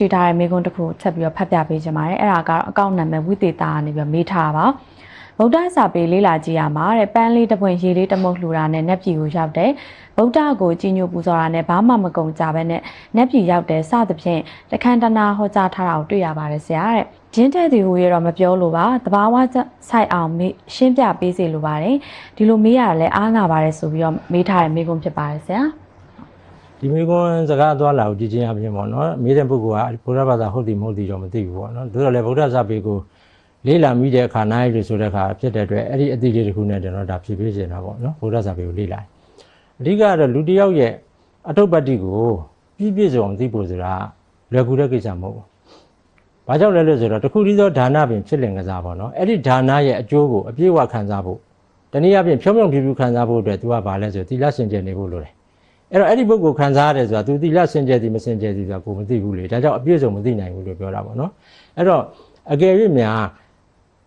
တည်ထားတဲ့မိကွန်းတစ်ခုကိုချက်ပြီးတော့ဖတ်ပြပေးချင်ပါတယ်အဲ့ဒါကတော့အကောင့်နံပါတ်ဝိသေတာကနေပြီးတော့မေးထားပါဗုဒ္ဓစာပေလေးလာကြည့်ရမှာတဲ့ပန်းလေးတစ်ပွင့်ရေလေးတစ်မုတ်လှူတာနဲ့နက်ပြည်ကိုရောက်တယ်ဗုဒ္ဓကိုကြီးညိုပူဇော်တာနဲ့ဘာမှမကုန်ကြဘဲနဲ့နက်ပြည်ရောက်တယ်စသဖြင့်တခန္တနာဟောကြားထားတာကိုတွေ့ရပါတယ်ဆရာတဲ့ဂျင်းတဲ့သူဟူရတော့မပြောလို့ပါတဘာဝဆိုင်အောင်မေးရှင်းပြပေးစီလိုပါတယ်ဒီလိုမေးရတယ်လဲအားငါပါတယ်ဆိုပြီးတော့မေးထားတဲ့မိကွန်းဖြစ်ပါတယ်ဆရာ ဒီမိကွန်းစကားသွားလာကိုကြည့်ချင်းအပြင်ပေါ့နော်မေးတဲ့ပုဂ္ဂိုလ်ကဘုရားဘာသာဟုတ်တယ်မဟုတ်တယ်တော့မသိဘူးပေါ့နော်ဒါတော့လေဗုဒ္ဓစာပေကိုလေးလာမိတဲ့အခါနိုင်လို့ဆိုတဲ့အခါဖြစ်တဲ့အတွက်အဲ့ဒီအသည့်လေးတစ်ခုနဲ့ကျွန်တော်ဒါဖြည့်ပေးနေတာပေါ့နော်ဗုဒ္ဓစာပေကိုလေးလာအဓိကကတော့လူတစ်ယောက်ရဲ့အထုပ်ပတ္တိကိုပြည့်ပြည့်စုံအောင်သိဖို့ဆိုတာလွယ်ကူတဲ့ကိစ္စမဟုတ်ဘူး။ဘာကြောင့်လဲလို့ဆိုတော့တစ်ခုတည်းသောဒါနပင်ဖြစ်လင်ကစားပေါ့နော်။အဲ့ဒီဒါနရဲ့အကျိုးကိုအပြည့်အဝခံစားဖို့တနည်းအားဖြင့်ဖြောင်းဖြောင်းဖြူဖြူခံစားဖို့အတွက် तू ကဘာလဲဆိုသီလစင်ကြယ်နေဖို့လိုတယ်။ အဲ့တော့အဲ့ဒီပုဂ္ဂိုလ်ခံစားရတယ်ဆိုတာ तू သီလစင်ကြယ်သည်မစင်ကြယ်သည်ဆိုတာကိုမသိဘူးလေ။ဒါကြောင့်အပြည့်စုံမသိနိုင်ဘူးလို့ပြောတာပေါ့နော်။အဲ့တော့အကယ်၍များ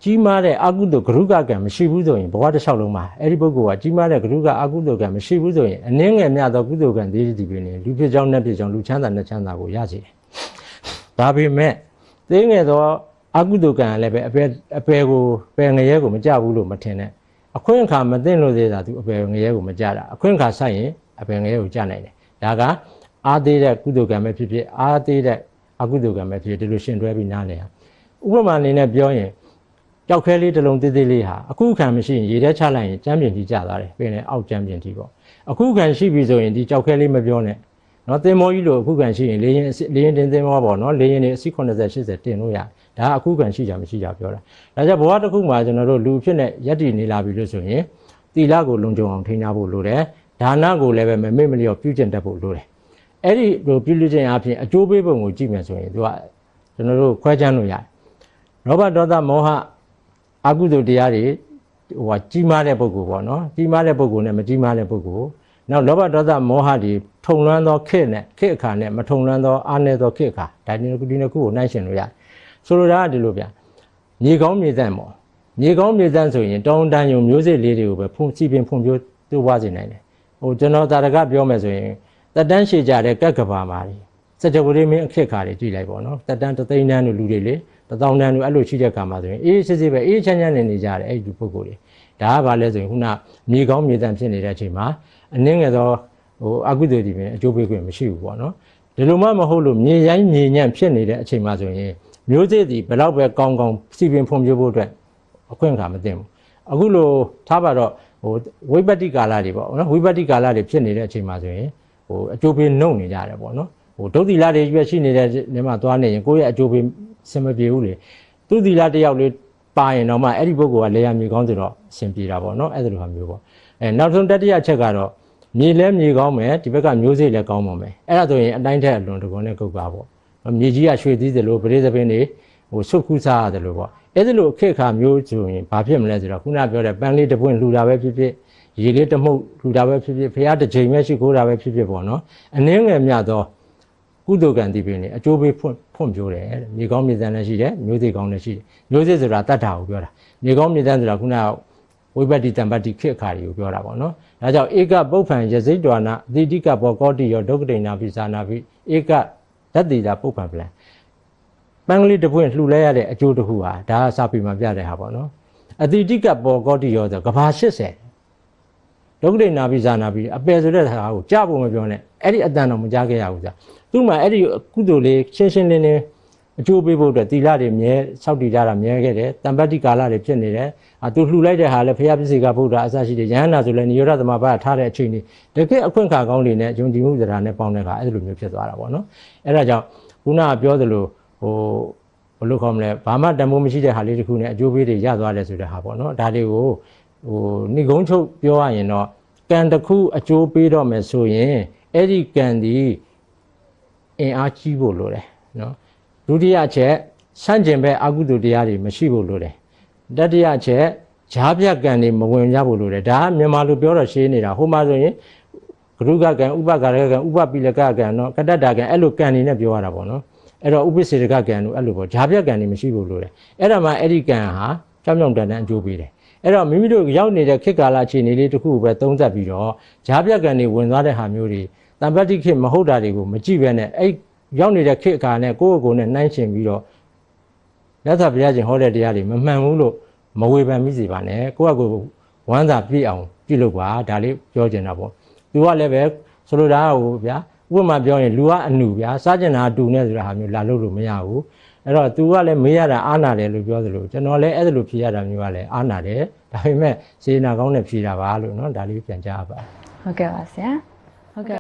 ကြီးမားတဲ့အကုသိုလ်ဂရုကကံမရှိဘူးဆိုရင်ဘဝတစ်လျှောက်လုံးမှာအဲ့ဒီပုဂ္ဂိုလ်ကကြီးမားတဲ့ဂရုကအကုသိုလ်ကံမရှိဘူးဆိုရင်အနည်းငယ်မြတ်သောကုသိုလ်ကံသေးသည်ပင်လေလူဖြစ်ကြောင်းနဲ့ဖြစ်ကြောင်းလူချမ်းသာနဲ့ချမ်းသာကိုရစေတယ်။ဒါပေမဲ့သေးငယ်သောအကုသိုလ်ကံလည်းပဲအပယ်အပယ်ကိုပယ်ငရဲကိုမကြဘူးလို့မထင်နဲ့အခွင့်အခါမသိလို့သေးတာသူအပယ်ငရဲကိုမကြတာအခွင့်အခါဆိုင်ရင်အပယ်ငရဲကိုကြနိုင်တယ်။ဒါကအာသေးတဲ့ကုသိုလ်ကံပဲဖြစ်ဖြစ်အာသေးတဲ့အကုသိုလ်ကံပဲဖြစ်ဖြစ်ဒီလိုရှင်တွဲပြီးနားနေရဥပမာအနေနဲ့ပြောရင်ကြောက်ခဲလေးတစ်လုံးသေးသေးလေးဟာအခုခံမရှိရင်ရေထဲချလိုက်ရင်ကျမ်းပြင်ကြီးကျသွားတယ်ပြင်လေအောက်ကျမ်းပြင်ကြီးပေါ့အခုခံရှိပြီဆိုရင်ဒီကြောက်ခဲလေးမပြောနဲ့နော်သင်္ဘောကြီးလိုအခုခံရှိရင်လေရင်လေရင်တင်သင်္ဘောပေါ့နော်လေရင်တွေအစီ80 80တင်လို့ရဒါအခုခံရှိကြမရှိကြပြောတာဒါကြောင့်ဘဝတစ်ခုမှာကျွန်တော်တို့လူဖြစ်နေယက်တည်နေလာပြီလို့ဆိုရင်သီလကိုလုံခြုံအောင်ထိန်းထားဖို့လိုတယ် ဒါနကိုလည်းပဲမမေ့မလျော့ပြုကျင့်တတ်ဖို့လိုတယ်အဲ့ဒီလိုပြုလုပ်ခြင်းအပြင်အကျိုးပေးပုံကိုကြည့်မယ်ဆိုရင်သူကကျွန်တော်တို့ခွဲခြမ်းလို့ရတယ်လောဘဒေါသမောဟအကုသိုလ်တရားတွေဟိုဟာကြီးမားတဲ့ပုဂ္ဂိုလ်ပေါ့နော်ကြီးမားတဲ့ပုဂ္ဂိုလ်နဲ့မကြီးမားတဲ့ပုဂ္ဂိုလ်နောက်လောဘဒေါသမောဟတွေထုံလွှမ်းသောခေတ်နဲ့ခေတ်အခါနဲ့မထုံလွှမ်းသောအာနယ်သောခေတ်အခါဒါဒီဒီနှစ်ခုကိုနှိုင်းရှင်လို့ရတယ်ဆိုလိုတာကဒီလိုဗျမြေကောင်းမြေသန့်ပေါ့မြေကောင်းမြေသန့်ဆိုရင်တောင်းတန်းယုံမျိုးစစ်လေးတွေကိုပဲဖုန်စီပင်ဖုန်ပြိုးတိုးပွားစေနိုင်တယ် ဟိုကျွန်တော်တာရကပြောမယ်ဆိုရင်တက်တန်းရှည်ကြတဲ့ကက်ကဘာမာတွေစကြဝဠာမင်းအခက်ခါတွေကြည့်လိုက်ပေါ့နော်တက်တန်းတသိန်းတန်းတို့လူတွေလေတသောင်းတန်းတို့အဲ့လိုရှိတဲ့ခါမှာဆိုရင်အေးစစ်စစ်ပဲအေးချမ်းချမ်းနေနေကြတယ်အဲ့ဒီပုဂ္ဂိုလ်တွေဒါကဘာလဲဆိုရင်ခုနမြေကောင်းမြေတန့်ဖြစ်နေတဲ့အချိန်မှာအနည်းငယ်သောဟိုအကုသိုလ်တွေပင်အကျိုးပေးခွင့်မရှိဘူးပေါ့နော်ဒီလိုမှမဟုတ်လို့မြေရိုင်းမြေညံ့ဖြစ်နေတဲ့အချိန်မှာဆိုရင်မျိုးစေ့ဒီဘယ်တော့ပဲကောင်းကောင်းစီပင်ဖွံ့ဖြိုးဖို့အတွက်အခွင့်အခါမတင်ဘူးအခုလိုထားပါတော့ ဟိုဝိပတ္တိကာလတွေပေါ့နော်ဝိပတ္တိကာလတွေဖြစ်နေတဲ့အချိန်မှာဆိုရင်ဟိုအကျိုးပေးနှုတ်နေကြတယ်ပေါ့နော်ဟိုဒုတိယတွေရွက်ရှိနေတဲ့နေမှာသွားနေရင်ကိုယ့်ရဲ့အကျိုးပေးစင်မပြေဘူးလေသူသီလတယောက်လေးပါရင်တော့မှအဲ့ဒီပုဂ္ဂိုလ်ကလေယာမြေကောင်းဆိုတော့အဆင်ပြေတာပေါ့နော်အဲ့ဒါလိုဟာမျိုးပေါ့အဲနောက်ဆုံးတတိယချက်ကတော့မြေလဲမြေကောင်းမယ်ဒီဘက်ကမျိုးစေ့လည်းကောင်းပါမယ်အဲ့ဒါဆိုရင်အတိုင်းထက်အလွန်တကွန်းနဲ့ကုတ်ပါပေါ့မြေကြီးကရွှေသီးသလိုပရိသပင်းတွေဟိုစုတ်ခုစားရတယ်လို့ပေါ့ အဲ့ဒါလိုအခက်အခါမျိုးဆိုရင်ဘာဖြစ်မလဲဆိုတော့ခုနပြောတဲ့ပန်းလေးတစ်ပွင့်လှူတာပဲဖြစ်ဖြစ်ရေလေးတစ်မှုတ်လှူတာပဲဖြစ်ဖြစ်ဖះတစ်ချိန်ပဲရှိခိုးတာပဲဖြစ်ဖြစ်ပေါ့နော်အနည်းငယ်မြတ်သောကုသိုလ်ကံတည်ပင်နေအကျိုးပေးဖွင့်ဖွင့်ပြိုးတယ်တဲ့မြေကောင်းမြေသန်းလည်းရှိတယ်မျိုးစေ့ကောင်းလည်းရှိတယ်မျိုးစေ့ဆိုတာတတ်တာကိုပြောတာမြေကောင်းမြေသန်းဆိုတာခုနကဝိပတ္တိတံပတ္တိခေအခါတွေကိုပြောတာပေါ့နော်ဒါကြောင့်ဧကပုပ္ပံယစိတ်တော်နာအတိတိကဘောကောတိယောဒုက္ကတိနာပိစာနာပိဧကဓာတ်တိတာပုပ္ပံပလံ ပန်းကလေးတစ်ပွင့်လှူလဲရတဲ့အကျိုးတစ်ခုဟာဒါကစာပေမှာပြတဲ့ဟာပေါ့နော်အတိတိကဘောကောတိယောဆိုကဘာ80ဒုက္ခဒိနာပိဇာနာပိအပယ်ဆိုတဲ့ဟာကိုကြားဖို့မပြောနဲ့အဲ့ဒီအတန်တော့မကြားခဲ့ရဘူးကြာသူ့မှာအဲ့ဒီကုသိုလ်လေးရှင်းရှင်းလင်းလင်းအကျိုးပေးဖို့အတွက်သီလတွေမြဲစောင့်တည်ကြတာမြဲခဲ့တယ်တံပတ္တိကာလတွေဖြစ်နေတယ်အာသူလှူလိုက်တဲ့ဟာလည်းဖရာပစ္စေကဗုဒ္ဓအစရှိတယ်ယဟန္တာဆိုလည်းနိရောဓသမဘာထားတဲ့အချိန်လေးတကယ်အခွင့်အခါကောင်းတွေနဲ့ယုံကြည်မှုစရာနဲ့ပေါင်းတဲ့အခါအဲ့လိုမျိုးဖြစ်သွားတာပေါ့နော်အဲ့ဒါကြောင့်ခုနကပြောသလို ဟိုဘယ်လိုခေါ်မလဲဘာမှတန်ဖိုးမရှိတဲ့ဟာလေးတစ်ခုနဲ့အကျိုးပေးတွေရသွားတယ်ဆိုတဲ့ဟာပေါ့နော်ဒါတွေကိုဟိုဏိဂုံးချုပ်ပြောရရင်တော့ကံတစ်ခုအကျိုးပေးတော့မယ်ဆိုရင်အဲ့ဒီကံဒီအင်အားကြီးဖို့လိုတယ်နော်ဒုတိယချက်စန့်ကျင်ဘက်အကုသိုလ်တရားတွေမရှိဖို့လိုတယ်တတိယချက်ဈာပြကံတွေမဝင်ကြဖို့လိုတယ်ဒါကမြန်မာလိုပြောတော့ရှင်းနေတာဟိုမှာဆိုရင်ဂရုကကံဥပကာရကံဥပပိလကကံနော်ကတ္တတာကံအဲ့လိုကံတွေနဲ့ပြောရတာပေါ့နော် အဲ့တော့ဥပ္ပစေတကကံတို့အဲ့လိုပေါ့ဈာပြကံတွေမရှိဖို့လိုတယ်အဲ့ဒါမှအဲ့ဒီကံဟာကြောင်ကြောင်တန်တန်အကျိုးပေးတယ်အဲ့တော့မိမိတို့ရောက်နေတဲ့ခေတ်ကာလအခြေအနေလေးတစ်ခုပဲသုံးသပ်ပြီးတော့ဈာပြကံတွေဝင်သွားတဲ့ဟာမျိုးတွေတံပတ္တိခေတ်မဟုတ်တာတွေကိုမကြည့်ပဲနဲ့အဲ့ရောက်နေတဲ့ခေတ်အခါနဲ့ကိုယ့်ကိုယ်နဲ့နှိုင်းယှဉ်ပြီးတော့လက်သာဘုရားရှင်ဟောတဲ့တရားတွေမမှန်ဘူးလို့မဝေဖန်မိစေပါနဲ့ကိုယ့်အကိုယ်ဝမ်းသာပြည့်အောင်ပြုလုပ်ပါဒါလေးပြောချင်တာပေါ့သူကလည်းပဲဆိုလိုတာကဟိုဗျာ ဥပမာပြောရင်လူကအနူဗျာစားကျင်တာအတူနဲ့ဆိုတာဟာမျိုးလာလို့လို့မရဘူးအဲ့တော့ तू ကလည်းမေးရတာအားနာတယ်လို့ပြောသလိုကျွန်တော်လည်းအဲ့ဒါလိုဖြေရတာမျိုးကလည်းအားနာတယ်ဒါပေမဲ့စေနာကောင်းနဲ့ဖြေတာပါလို့เนาะဒါလေးပြန်ကြားပါ ဟုတ်ကဲ့ပါဆရာဟုတ်ကဲ့